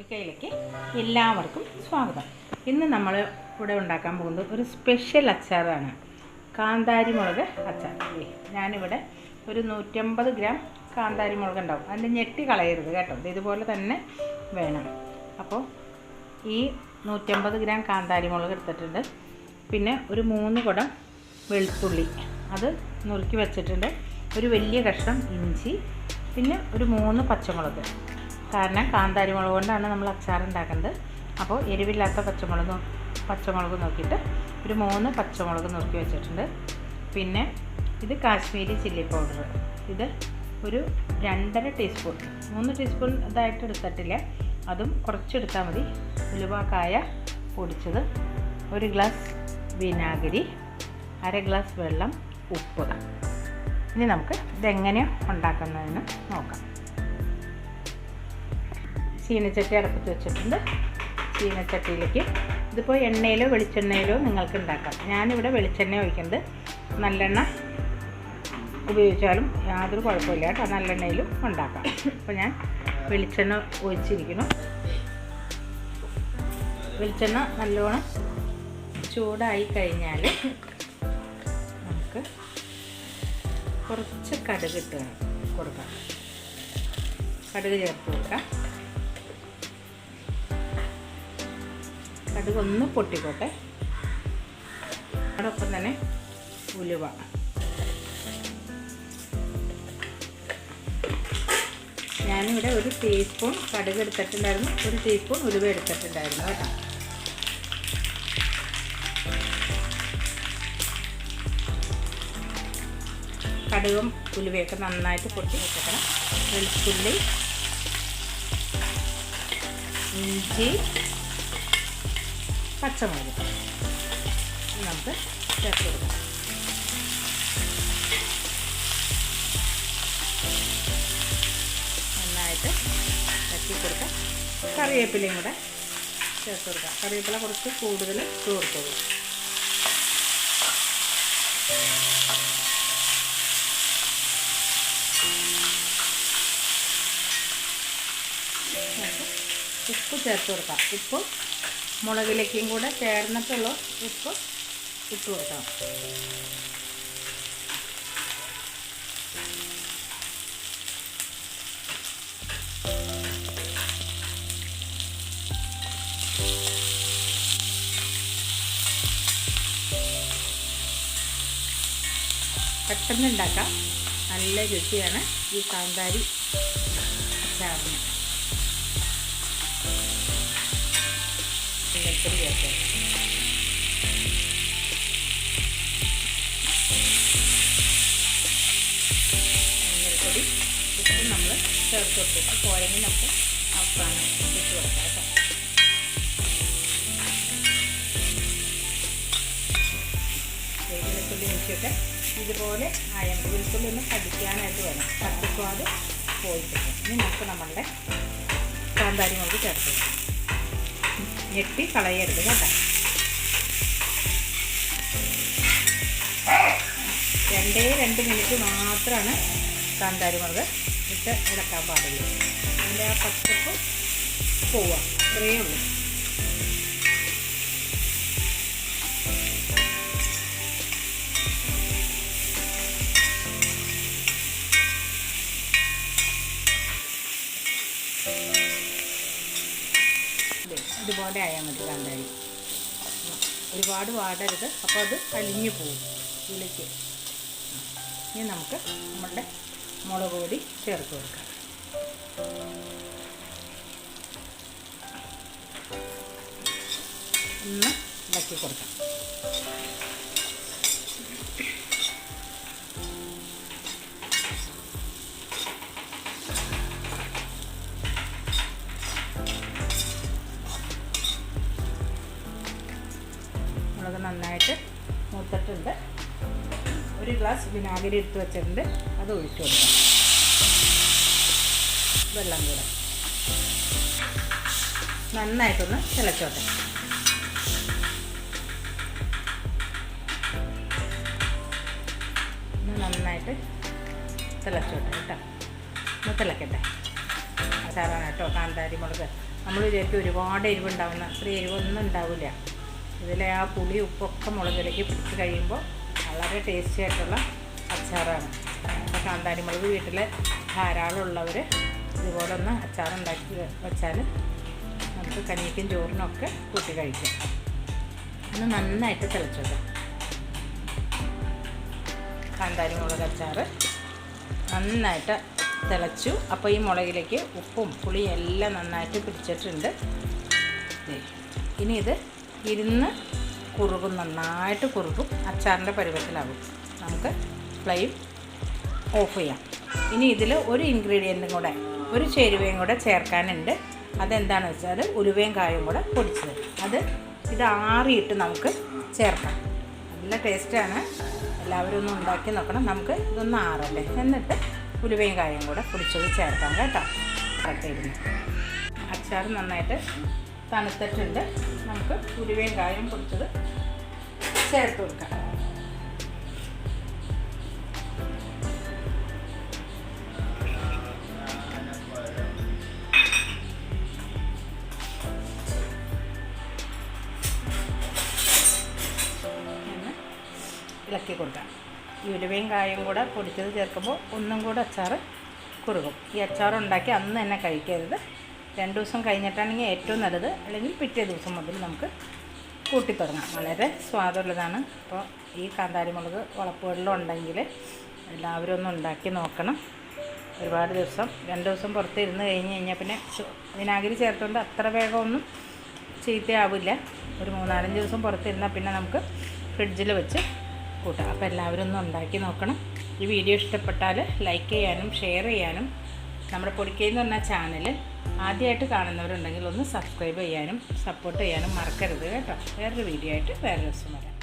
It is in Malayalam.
പൊടിക്കൈയിലേക്ക് എല്ലാവർക്കും സ്വാഗതം. ഇന്ന് നമ്മൾ ഇവിടെ ഉണ്ടാക്കാൻ പോകുന്നത് ഒരു സ്പെഷ്യൽ അച്ചാറാണ്. കാന്താരി മുളക് അച്ചാർ ഞാനിവിടെ ഒരു നൂറ്റമ്പത് ഗ്രാം കാന്താരി മുളക് ഉണ്ടാവും. അതിന്റെ ഞെട്ടി കളയരുത് കേട്ടോ. ഇത് ഇതുപോലെ തന്നെ വേണം. അപ്പോൾ ഈ നൂറ്റമ്പത് ഗ്രാം കാന്താരി മുളക് എടുത്തിട്ടുണ്ട്. പിന്നെ ഒരു മൂന്ന് കുടം വെളുത്തുള്ളി. അത് നുറുക്കി വെച്ചിട്ടുണ്ട്. ഒരു വലിയ കഷ്ണം ഇഞ്ചി. പിന്നെ ഒരു മൂന്ന് പച്ചമുളക്. കാരണം കാന്താരി മുളക് കൊണ്ടാണ് നമ്മൾ അച്ചാർ ഉണ്ടാക്കുന്നത് അപ്പോൾ എരിവില്ലാത്ത പച്ചമുളക് പച്ചമുളക് നോക്കിയിട്ട് ഒരു മൂന്ന് പച്ചമുളക് നുറുക്കി വെച്ചിട്ടുണ്ട്. പിന്നെ ഇത് കാശ്മീരി ചില്ലി പൗഡർ. ഇത് ഒരു രണ്ടര ടീസ്പൂൺ മൂന്ന് ടീസ്പൂൺ ഇതായിട്ട് എടുത്തിട്ടില്ല. അതും കുറച്ചെടുത്താൽ മതി. ഉലുവാക്കായ പൊടിച്ചത് ഒരു ഗ്ലാസ് വിനാഗിരി അര ഗ്ലാസ് വെള്ളം ഉപ്പ്. ഇനി നമുക്ക് ഇതെങ്ങനെ ഉണ്ടാക്കുന്നതെന്ന് നോക്കാം. ചീനച്ചട്ടി അടുപ്പത്ത് വെച്ചിട്ടുണ്ട്. ചീനച്ചട്ടിയിലേക്ക്. ഇതിപ്പോൾ എണ്ണയിലോ വെളിച്ചെണ്ണയിലോ നിങ്ങൾക്ക് ഉണ്ടാക്കാം. ഞാനിവിടെ വെളിച്ചെണ്ണ ഒഴിക്കുന്നത് നല്ലെണ്ണ ഉപയോഗിച്ചാലും യാതൊരു കുഴപ്പമില്ല കേട്ടോ. നല്ലെണ്ണയിലും ഉണ്ടാക്കാം. അപ്പോൾ ഞാൻ വെളിച്ചെണ്ണ ഒഴിച്ചിരിക്കുന്നു. വെളിച്ചെണ്ണ നല്ലോണം ചൂടായി കഴിഞ്ഞാൽ നമുക്ക് കുറച്ച് കടുക് ഇട്ട് കൊടുക്കാം. കടുക് ചേർത്ത് കൊടുക്കാം. കടുക് ഒന്ന് പൊട്ടിക്കോട്ടെ. അതോടൊപ്പം തന്നെ ഉലുവ. ഞാനിവിടെ ഒരു ടീസ്പൂൺ കടുക് എടുത്തിട്ടുണ്ടായിരുന്നു. ഒരു ടീസ്പൂൺ ഉലുവ എടുത്തിട്ടുണ്ടായിരുന്നു കേട്ടോ. കടുകും ഉലുവയൊക്കെ നന്നായിട്ട് പൊട്ടി വെച്ചേക്കണം. വെളുത്തുള്ളി ഇഞ്ചി പച്ചമുളക് നമുക്ക് ചേർത്ത് കൊടുക്കാം. നന്നായിട്ട് ഇറക്കി കൊടുക്കാം. കറിവേപ്പിലയും കൂടെ ചേർത്ത് കൊടുക്കാം. കറിവേപ്പില കുറച്ച് കൂടുതൽ ചോർത്തോളൂ ഉപ്പ് ചേർത്ത് കൊടുക്കാം. ഉപ്പ് മുളകിലേക്കും കൂടെ ചേർന്നിട്ടുള്ള ഉപ്പ് ഇട്ട് കൊടുക്കാം പെട്ടെന്ന് ഉണ്ടാക്കാം. നല്ല രുചിയാണ് ഈ കാന്താരി അച്ചാറിന് ഉപ്പും നമ്മൾ ചേർത്ത് കൊടുത്തിട്ട് പോയെങ്കിൽ നമുക്ക് അവസാനം ഇട്ട് കൊടുക്കാം കേട്ടോ ഇഞ്ചിയൊക്കെ ഇതുപോലെ അയം വെളുത്തുള്ളി ഒന്ന് കടിക്കാനായിട്ട് വേണം കട്ടിക്കാതെ പോയിട്ടുണ്ട് ഇനി നമുക്ക് നമ്മളുടെ കാന്താരി മുളക് ചേർത്ത് കൊടുക്കാം ഞെട്ടി കളയരുത് കേട്ടോ. രണ്ടേ രണ്ട് മിനിറ്റ് മാത്രമാണ് കാന്താരി മുളക് ഇട്ട് ഇളക്കാൻ പാടുള്ളൂ. അതിന്റെ ആ പച്ചപ്പ് പോവുക ഇത്രയേ ഉള്ളൂ. ഇതുപോലെ ആയാൽ മതി കണ്ടായി ഒരുപാട് വാടരുത്. അപ്പോൾ അത് അലിഞ്ഞു പോകും ഇതിലേക്ക്. ഇനി നമുക്ക് നമ്മളുടെ മുളക് പൊടി ചേർത്ത് കൊടുക്കാം. ഒന്ന് ഇളക്കി കൊടുക്കാം. നന്നായിട്ട് മൂത്തിട്ടുണ്ട്. ഒരു ഗ്ലാസ് വിനാഗിരി എടുത്ത് വെച്ചിട്ടുണ്ട്. അത് ഒഴിച്ചു കൊടുക്കാം. വെള്ളം കൂടെ. നന്നായിട്ടൊന്ന് തിളച്ചോട്ടെ. നന്നായിട്ട് തിളച്ചോട്ടെ കേട്ടോ. ഒന്ന് തിളക്കട്ടെ. അച്ചാറാണ് കേട്ടോ കാന്താരി മുളക് നമ്മൾ വിചാരിക്കും ഒരുപാട് എരിവുണ്ടാവുന്ന അത്ര എരിവൊന്നും ഉണ്ടാവില്ല. ഇതിലെ ആ പുളി ഉപ്പൊക്കെ മുളകിലേക്ക് പിടിച്ച് കഴിയുമ്പോൾ വളരെ ടേസ്റ്റി ആയിട്ടുള്ള അച്ചാറാണ്. അപ്പോൾ കാന്താരി മുളക് വീട്ടിൽ ധാരാളം ഉള്ളവർ ഇതുപോലെ ഒന്ന് അച്ചാറുണ്ടാക്കി വെച്ചാൽ നമുക്ക് കഞ്ഞിക്കും ചോറിനൊക്കെ കൂട്ടി കഴിക്കാം. ഒന്ന് നന്നായിട്ട് തിളച്ചോക്കാം കാന്താരി മുളക് അച്ചാറ് നന്നായിട്ട് തിളച്ചു. അപ്പോൾ ഈ മുളകിലേക്ക് ഉപ്പും പുളിയും എല്ലാം നന്നായിട്ട് പിടിച്ചിട്ടുണ്ട്. ഇനി ഇത് ഇരുന്ന് കുറുകും നന്നായിട്ട് കുറുകും. അച്ചാറിന്റെ പരുവത്തിലാകും നമുക്ക് ഫ്ലെയിം ഓഫ് ചെയ്യാം. ഇനി ഇതിൽ ഒരു ഇൻഗ്രീഡിയന്റും കൂടെ ഒരു ചേരുവയും കൂടെ ചേർക്കാനുണ്ട്. അതെന്താണെന്ന് വെച്ചാൽ ഉലുവയും കായും കൂടെ പൊടിച്ചത്. അത് ഇത് ആറിയിട്ട് നമുക്ക് ചേർക്കാം. നല്ല ടേസ്റ്റാണ്. എല്ലാവരും ഒന്ന് ഉണ്ടാക്കി നോക്കണം. നമുക്ക് ഇതൊന്ന് ആറല്ലേ എന്നിട്ട് ഉലുവയും കായും കൂടെ പൊടിച്ചത് ചേർക്കാം കേട്ടോ. അച്ചാർ നന്നായിട്ട് തണുത്തിട്ടുണ്ട്. നമുക്ക് ഉലുവയും കായും പൊടിച്ചത് ചേർത്ത് കൊടുക്കാം. ഇളക്കി കൊടുക്കാം. ഈ ഉലുവയും കായും കൂടെ പൊടിച്ചത് ചേർക്കുമ്പോൾ ഒന്നും കൂടെ അച്ചാർ കുറുകും. ഈ അച്ചാർ ഉണ്ടാക്കി അന്ന് തന്നെ കഴിക്കരുത്. രണ്ട് ദിവസം കഴിഞ്ഞിട്ടാണെങ്കിൽ ഏറ്റവും നല്ലത് അല്ലെങ്കിൽ പിറ്റേ ദിവസം മുതൽ നമുക്ക് കൂട്ടി തുടങ്ങാം വളരെ സ്വാദുള്ളതാണ്. അപ്പോൾ ഈ കാന്താരി മുളക് വളപ്പുകളിലും ഉണ്ടെങ്കിൽ എല്ലാവരും ഒന്ന് ഉണ്ടാക്കി നോക്കണം. ഒരുപാട് ദിവസം രണ്ട് ദിവസം പുറത്ത് ഇരുന്ന് കഴിഞ്ഞ് കഴിഞ്ഞാൽ പിന്നെ വിനാഗിരി ചേർത്തുകൊണ്ട് അത്ര വേഗമൊന്നും ചീത്തയാവില്ല. ഒരു മൂന്നാലഞ്ച് ദിവസം പുറത്തിരുന്നാൽ പിന്നെ നമുക്ക് ഫ്രിഡ്ജിൽ വെച്ച് കൂട്ടാം. അപ്പോൾ എല്ലാവരും ഒന്ന് ഉണ്ടാക്കി നോക്കണം. ഈ വീഡിയോ ഇഷ്ടപ്പെട്ടാൽ ലൈക്ക് ചെയ്യാനും ഷെയർ ചെയ്യാനും. നമ്മുടെ പൊടിക്കൈ എന്ന് പറഞ്ഞ ചാനൽ ആദ്യമായിട്ട് കാണുന്നവരുണ്ടെങ്കിൽ ഒന്ന് സബ്സ്ക്രൈബ് ചെയ്യാനും സപ്പോർട്ട് ചെയ്യാനും മറക്കരുത് കേട്ടോ. വേറൊരു വീഡിയോ ആയിട്ട് വേറെ ദിവസം വരാം.